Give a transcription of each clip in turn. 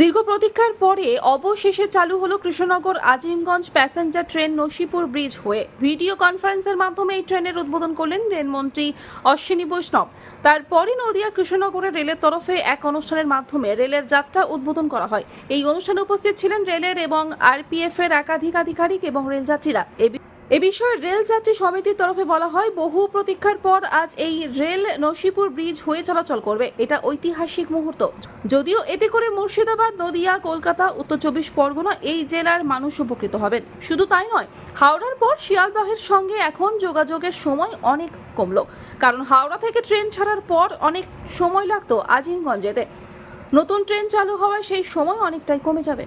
দীর্ঘ প্রতীক্ষার পরে অবশেষে চালু হলো Krishnanagar Azimganj passenger train Nasipur bridge হয়ে। ভিডিও কনফারেন্সের মাধ্যমে এই ট্রেনের উদ্বোধন করলেন রেলমন্ত্রী অশ্বিনী বৈষ্ণব। তারপরই নদিয়া কৃষ্ণনগরের রেলের তরফে এক অনুষ্ঠানের মাধ্যমে রেলের যাত্রা উদ্বোধন করা হয়। এই অনুষ্ঠানে উপস্থিত ছিলেন রেলের এবং আরপিএফ এর একাধিক আধিকারিক এবং রেলযাত্রীরা। এ এ বিষয়ে রেল যাত্রী সমিতির তরফে বলা হয়, বহু প্রতীক্ষার পর আজ এই রেল নসিপুর ব্রিজ হয়ে চলাচল করবে। এটা ঐতিহাসিক মুহূর্ত। যদিও এতে করে মুর্শিদাবাদ, নদিয়া, কলকাতা, উত্তর চব্বিশ পরগনা এই জেলার মানুষ উপকৃত হবেন। শুধু তাই নয়, হাওড়ার পর শিয়ালদহের সঙ্গে এখন যোগাযোগের সময় অনেক কমলো। কারণ হাওড়া থেকে ট্রেন ছাড়ার পর অনেক সময় লাগতো আজিমগঞ্জ যেতে নতুন ট্রেন চালু হওয়ায় সেই সময় অনেকটাই কমে যাবে।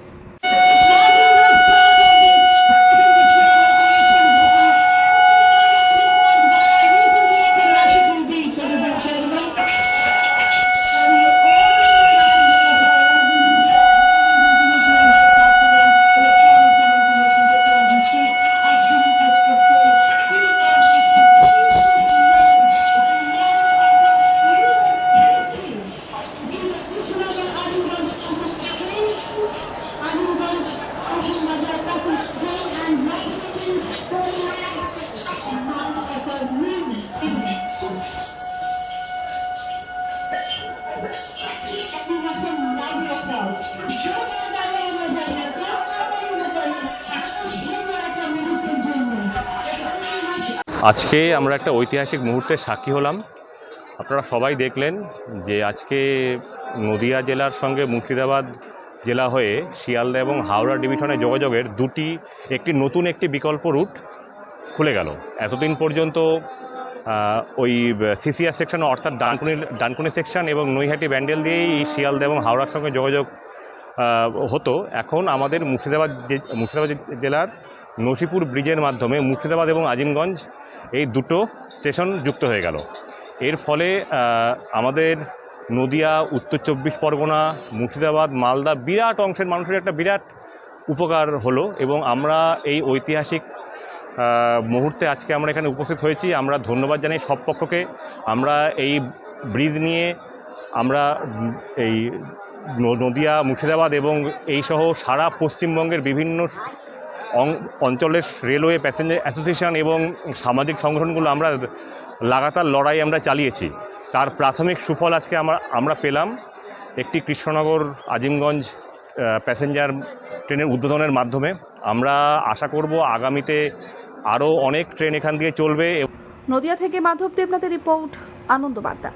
আজকে আমরা একটা ঐতিহাসিক মুহূর্তে সাক্ষী হলাম। আপনারা সবাই দেখলেন যে আজকে নদিয়া জেলার সঙ্গে মুর্শিদাবাদ জেলা হয়ে শিয়ালদা এবং হাওড়া ডিভিশনে যোগাযোগের দুটি, একটি নতুন, একটি বিকল্প রুট খুলে গেল। এতদিন পর্যন্ত ওই সিসিআর সেকশন অর্থাৎ ডানকুনি ডানকুনি সেকশন এবং নৈহাটি ব্যান্ডেল দিয়েই শিয়ালদা এবং হাওড়ার সঙ্গে যোগাযোগ হতো। এখন আমাদের মুর্শিদাবাদ মুর্শিদাবাদ জেলার নসিপুর ব্রিজের মাধ্যমে মুর্শিদাবাদ এবং আজিমগঞ্জ এই দুটো স্টেশন যুক্ত হয়ে গেল। এর ফলে আমাদের নদিয়া, উত্তর চব্বিশ পরগনা, মুর্শিদাবাদ, মালদা বিরাট অংশের মানুষের একটা বিরাট উপকার হলো এবং আমরা এই ঐতিহাসিক মুহূর্তে আজকে আমরা এখানে উপস্থিত হয়েছি। আমরা ধন্যবাদ জানাই সব পক্ষকে। আমরা এই ব্রিজ নিয়ে আমরা এই নদিয়া, মুর্শিদাবাদ এবং এই সহ সারা পশ্চিমবঙ্গের বিভিন্ন অঞ্চলের রেলওয়ে প্যাসেঞ্জার অ্যাসোসিয়েশন এবং সামাজিক সংগঠনগুলো আমরা লাগাতার লড়াই আমরা চালিয়েছি। তার প্রাথমিক সুফল আজকে আমরা আমরা পেলাম একটি কৃষ্ণনগর, আজিমগঞ্জ প্যাসেঞ্জার ট্রেনের উদ্বোধনের মাধ্যমে। আমরা আশা করব আগামীতে আরও অনেক ট্রেন এখান দিয়ে চলবে। নদিয়া থেকে মাধব দেবনাথের রিপোর্ট আনন্দ বার্তা